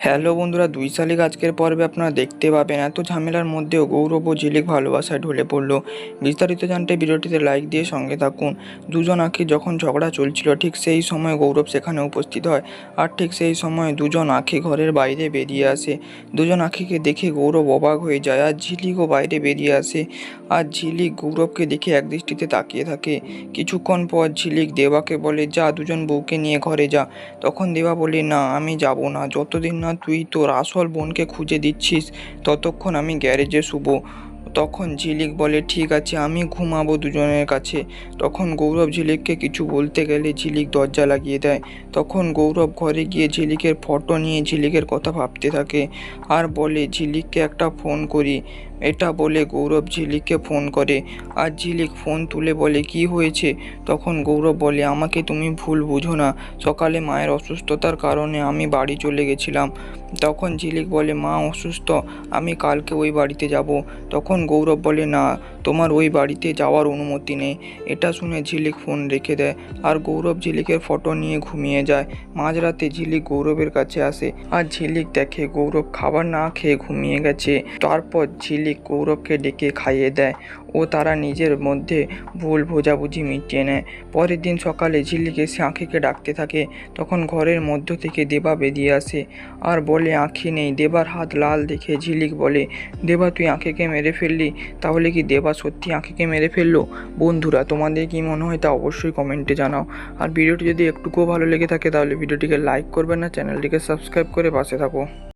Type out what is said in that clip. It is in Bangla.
হ্যালো বন্ধুরা, দুই শালিক আজকের পর্বে আপনারা দেখতে পাবেন এত ঝামেলার মধ্যেও গৌরব ও ঝিলিক ভালোবাসায় ঢলে পড়ল। বিস্তারিত জানতে ভিডিওটিতে লাইক দিয়ে সঙ্গে থাকুন। দুজন আঁখি যখন ঝগড়া চলছিল, ঠিক সেই সময় গৌরব সেখানে উপস্থিত হয় আর ঠিক সেই সময় দুজন আঁখি ঘরের বাইরে বেরিয়ে আসে। দুজন আঁখিকে দেখে গৌরব অবাক হয়ে যায়, আর ঝিলিকও বাইরে বেরিয়ে আসে আর ঝিলিক গৌরবকে দেখে একদৃষ্টিতে তাকিয়ে থাকে। কিছুক্ষণ পর ঝিলিক দেবাকে বলে, যা দুজন বউকে নিয়ে ঘরে যা। তখন দেবা বলে, না, আমি যাব না। যতদিন না তুই তোর আসল বোনকে খুঁজে দিচ্ছিস। ততক্ষণ আমি গ্যারেজে শুবো। তখন ঝিলিক বলে, ঠিক আছে, আমি ঘুমাবো দুজনের কাছে। তখন গৌরব ঝিলিককে কিছু বলতে গেলে ঝিলিক দরজা লাগিয়ে দেয়। তখন গৌরব ঘরে গিয়ে ঝিলিকের ফটো নিয়ে ঝিলিকের কথা ভাবতে থাকে। আর বলে, ঝিলিককে একটা ফোন করি। এটা বলে গৌরব ঝিলিককে ফোন করে। আর ঝিলিক ফোন তুলে বলে, কি হয়েছে? তখন গৌরব বলে, আমাকে তুমি ভুল বুঝো না। সকালে মায়ের অসুস্থতার কারণে আমি বাড়ি চলে গেছিলাম। তখন ঝিলিক বলে, মা অসুস্থ, আমি কালকে ওই বাড়িতে যাব। তখন গৌরব বলে, না তোমার ওই বাড়িতে যাওয়ার অনুমতি নেই। এটা শুনে ঝিলিক ফোন রেখে দেয় আর গৌরব ঝিলিকের ফটো নিয়ে ঘুমিয়ে যায়। মাঝরাতে ঝিলিক গৌরবের কাছে আসে আর ঝিলিক দেখে গৌরব খাবার না খেয়ে ঘুমিয়ে গেছে। তারপর ঝিলিক গৌরবকে ডেকে খাইয়ে দেয় ও তারা নিজের মধ্যে ভুল বোঝাবুঝি মিটিয়ে নেয়। পরের দিন সকালে ঝিলিক এসে আঁখিকে ডাকতে থাকে। তখন ঘরের মধ্য থেকে দেবা বেরিয়ে আসে আর বলে, আঁখি নেই। দেবার হাত লাল দেখে ঝিলিক বলে, দেবা, তুই আঁখিকে মেরে ফেললি? তাহলে কি দেবা সত্যি আঁখিকে মেরে ফেলল? বন্ধুরা, তোমাদের কি মনে হয় তা অবশ্যই কমেন্টে জানাও। আর ভিডিওটি যদি একটুকুও ভালো লেগে থাকে, তাহলে ভিডিওটিকে লাইক করবেন না, চ্যানেলটিকে সাবস্ক্রাইব করে পাশে থাকো।